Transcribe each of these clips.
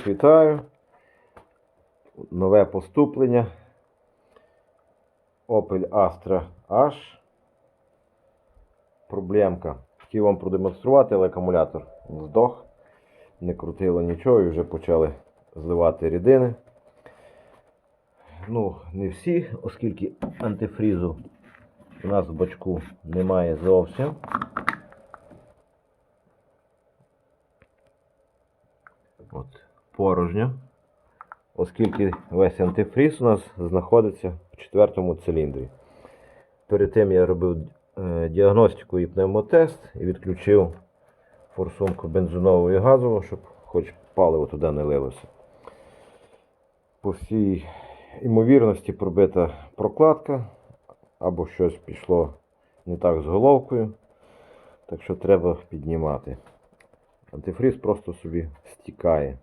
Всіх вітаю. Нове поступлення. Opel Astra H. Проблемка. Хотів вам продемонструвати, але акумулятор здох. Не крутило нічого і вже почали зливати рідини. Ну, не всі, оскільки антифрізу у нас в бачку немає зовсім. От, порожньо. Оскільки весь антифріз у нас знаходиться в четвертому циліндрі. Перед тим я робив е, діагностику і пневмотест і відключив форсунку бензинову і газову, щоб хоч паливо туди не лилося. По всій ймовірності пробита прокладка або щось пішло не так з головкою. Так що треба піднімати. Антифріз просто собі стікає.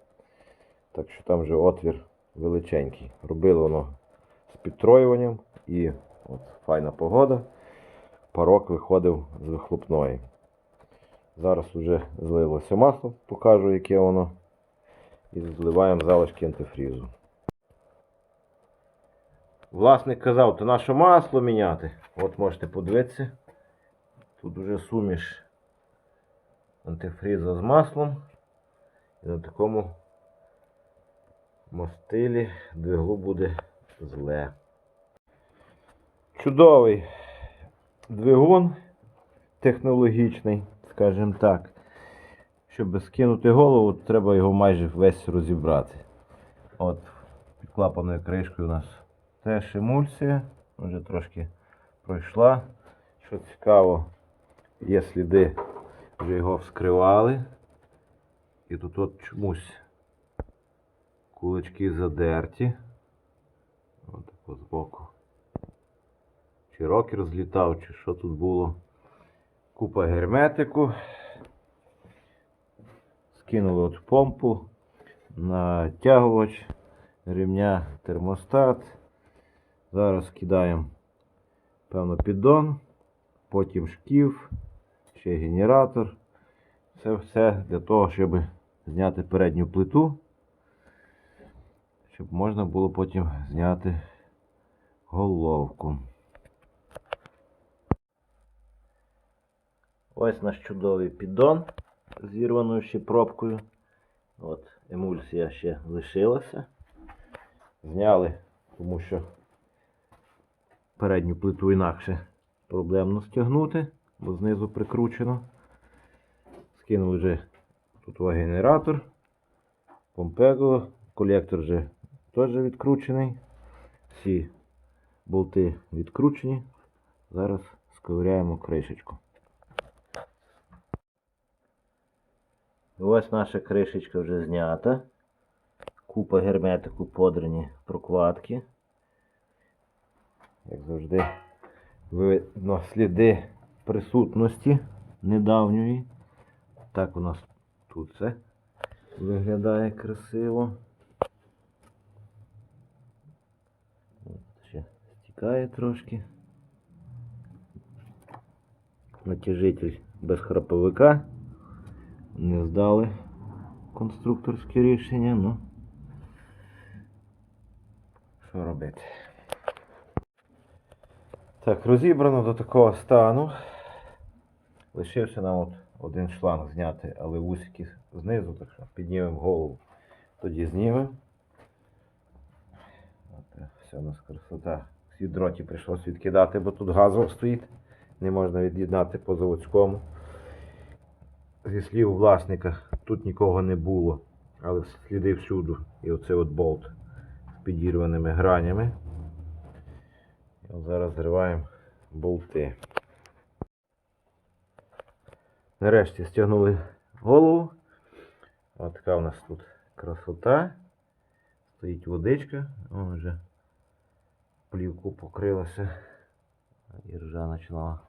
Так що там вже отвір величенький. Робили воно з підтроюванням і от файна погода. Парок виходив з вихлопної. Зараз вже злилося масло, покажу, яке воно. І зливаємо залишки антифрізу. Власник казав, то наше масло міняти. От можете подивитися. Тут вже суміш антифріза з маслом. І на такому мастилі двиглу буде зле. Чудовий двигун технологічний, скажімо так. Щоб скинути голову, треба його майже весь розібрати. От під клапаною кришкою у нас теж емульсія, вже трошки пройшла. Що цікаво, є сліди вже його вскривали. І тут от чомусь кулачки задерті. Ось так збоку. Чи рокер злітав, чи що тут було. Купа герметику. Скинули от помпу, натягувач, ремня, термостат. Зараз кидаємо, певно, піддон, потім шків ще генератор. Це все для того, щоб зняти передню плиту, щоб можна було потім зняти головку. Ось наш чудовий піддон з зірваною ще пробкою. От, емульсія ще лишилася. Зняли, тому що передню плиту інакше проблемно стягнути бо знизу прикручено. Скинули вже тут генератор, помпего, колектор вже теж відкручений. Всі болти відкручені. Зараз сковиряємо кришечку. Ось наша кришечка вже знята. Купа герметику подрані прокладки. Як завжди, видно сліди присутності недавньої. Так у нас тут все виглядає красиво. От ще стікає трошки. Натяжитель без храповика. Не здали конструкторське рішення, ну що робити? Так, розібрано до такого стану. Лишився нам от один шланг зняти, але вусики знизу, так що піднімемо голову, тоді знімемо. Все у нас красота. Всі дроті прийшлося відкидати, бо тут газов стоїть. Не можна від'єднати по заводському. Зі слів власника, тут нікого не було, але сліди всюду. І оцей от болт з підірваними гранями. Зараз зриваємо болти. Нарешті стягнули голову. Ось така у нас тут красота. Стоїть водичка. О, вже плівку покрилася. І ржа почала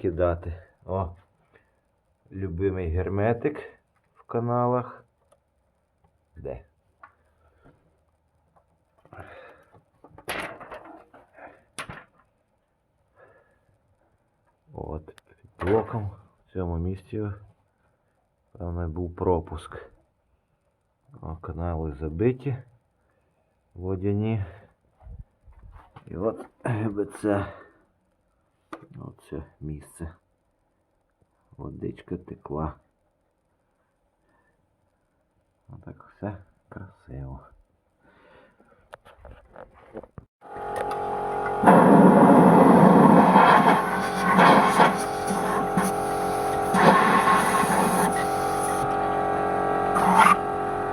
кидати. О! Любимий герметик в каналах. Де? От, під блоком в цьому місці, певно, був пропуск. О, канали забиті. Водяні. І от ГБЦ. Оце місце. Водичка текла. Отак все красиво.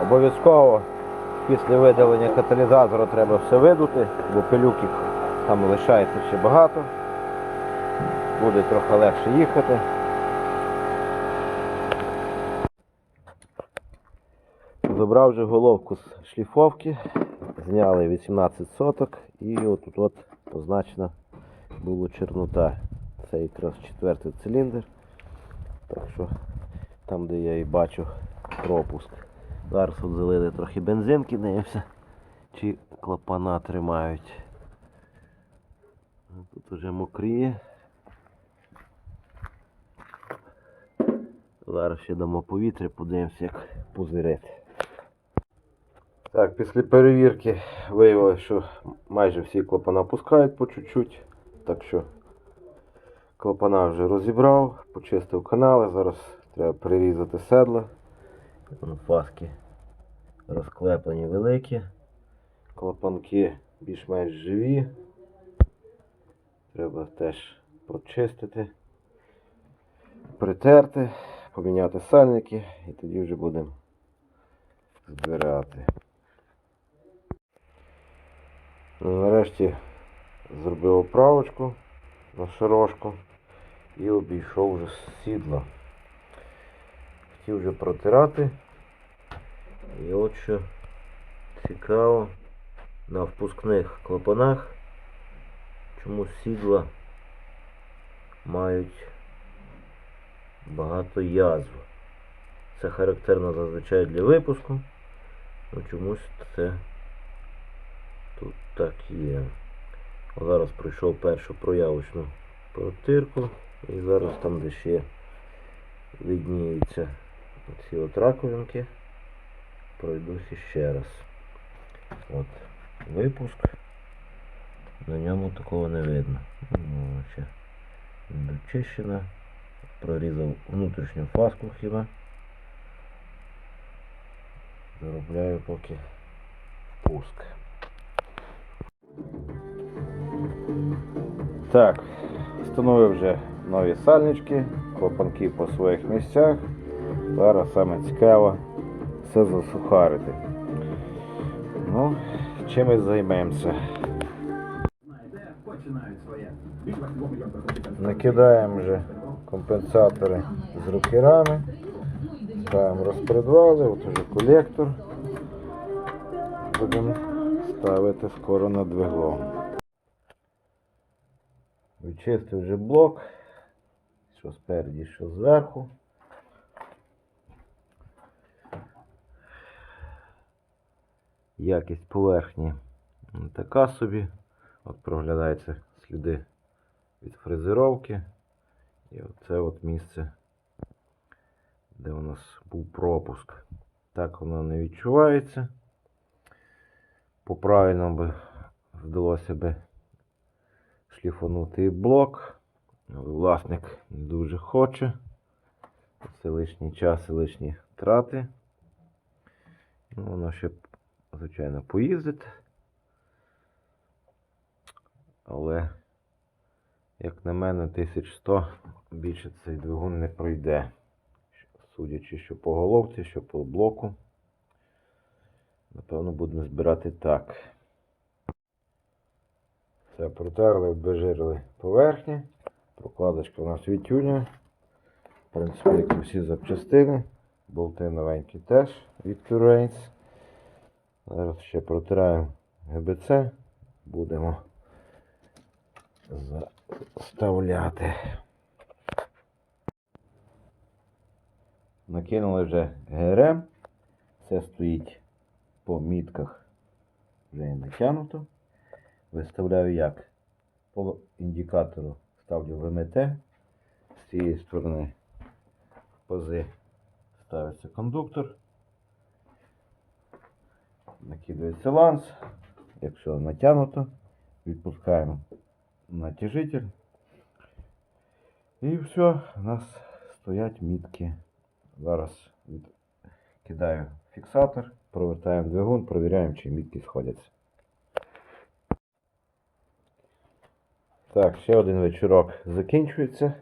Обов'язково після видалення каталізатора треба все видути, бо пилюків там лишається ще багато. Буде трохи легше їхати. Забрав вже головку з шліфовки, зняли 18 соток і отут от позначена була чернота. Це якраз четвертий циліндр. Так що там, де я і бачу пропуск. Зараз от залили трохи бензинки, дивимося, чи клапана тримають. Тут уже мокріє. Зараз ще дамо повітря, подивимося, як пузирити. Так, після перевірки виявилося, що майже всі клапана пускають по чуть-чуть. Так що клапана вже розібрав, почистив канали, зараз треба прирізати седла. Фаски розклеплені великі. Клапанки більш-менш живі. Треба теж прочистити, притерти, поміняти сальники і тоді вже будемо збирати. Ну, Нарешті зробив оправочку на шарошку і обійшов вже сідло. Хотів вже протирати. І от що цікаво, на впускних клапанах чомусь сідла мають багато язв. Це характерно зазвичай для випуску, але чомусь це тут так є. Зараз пройшов першу проявочну протирку і зараз там, де ще видніються ці от раковинки, пройдусь ще раз. От випуск. На ньому такого не видно. Ну, ще дочищена. Прорізав внутрішню фаску хіба. Заробляю поки пуск. Так, встановив вже нові сальнички, клапанки по своїх місцях. Зараз саме цікаво все засухарити. Ну, чимось займемося. Накидаємо вже компенсатори з рукерами. Ставимо розпредвали, от уже колектор. Будемо ставити скоро на двигло. Відчистив вже блок, що спереді, що зверху. Якість поверхні така собі. От проглядаються сліди від фрезеровки. І оце от місце, де у нас був пропуск. Так воно не відчувається. По правильному би вдалося би шліфанути і блок. Власник не дуже хоче. Це лишній час лишні трати. Ну, воно ще, звичайно, поїздить. Але, як на мене, 1100 більше цей двигун не пройде. Судячи, що по головці, що по блоку. Напевно, будемо збирати так. Це протерли, обезжирили поверхні. Прокладочка у нас відтюня. В принципі, як і всі запчастини. Болти новенькі теж від Currains. Зараз ще протираємо ГБЦ. Будемо заставляти. Накинули вже ГРМ. Це стоїть по мітках вже і натягнуто. Виставляю як? По індикатору ставлю ВМТ. З цієї сторони пози ставиться кондуктор. Накидається ланц. Якщо натягнуто, відпускаємо натяжитель. І все, у нас стоять мітки. Зараз кидаю фіксатор, провертаємо двигун, провіряємо, чи мітки сходяться. Так, ще один вечірок закінчується.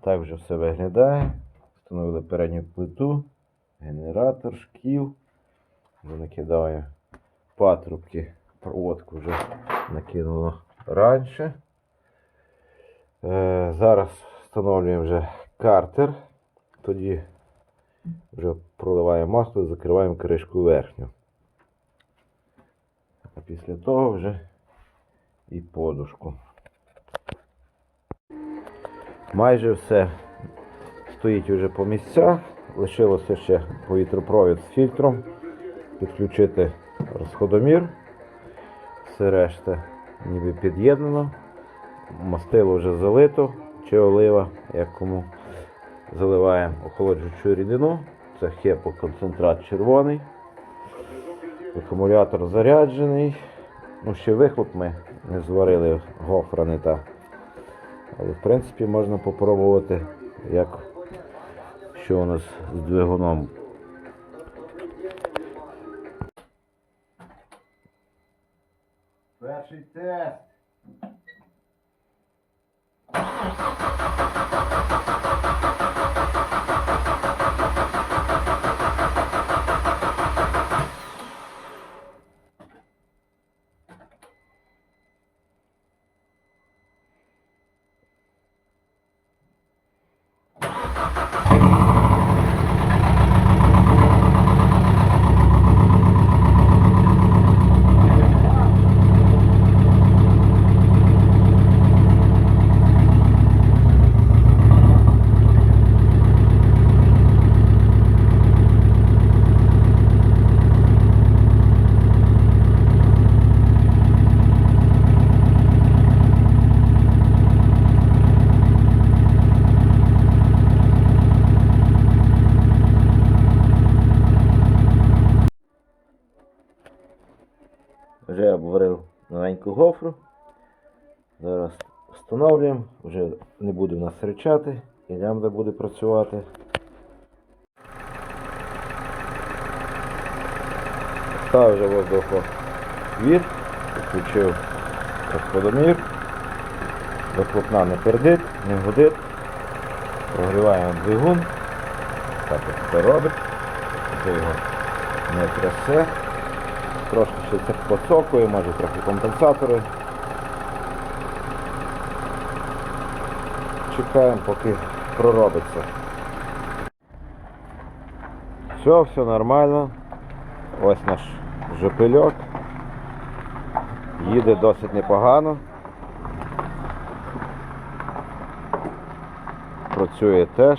Так вже все виглядає. Встановили передню плиту, генератор, шкіл. Вже накидаю патрубки. Проводку вже накинуло раніше. Е, зараз встановлюємо вже картер. Тоді вже проливаємо масло і закриваємо кришку верхню. А після того вже і подушку. Майже все стоїть уже по місцях. Лишилося ще повітропровід з фільтром. Підключити розходомір. Все решта ніби під'єднано. Мастило вже залито чи олива, як кому. Заливаємо охолоджуючу рідину. Це хепо концентрат червоний. Акумулятор заряджений. Ну, ще вихлоп ми не зварили, гофра не та. Але в принципі можна попробувати, як що у нас з двигуном. Перший тест. Вже обварив новеньку гофру. Зараз встановлюємо, вже не буде в нас ричати, і лямбда буде працювати. Ставив вже воздуховід, підключив розходомір, вихлопна не пердить, не гудить. Прогріваємо двигун. Так це робить. Це його не трясе. Ще це поцокує, може трохи компенсатори. Чекаємо, поки проробиться. Все, все нормально. Ось наш жопильок. Їде досить непогано. Працює теж.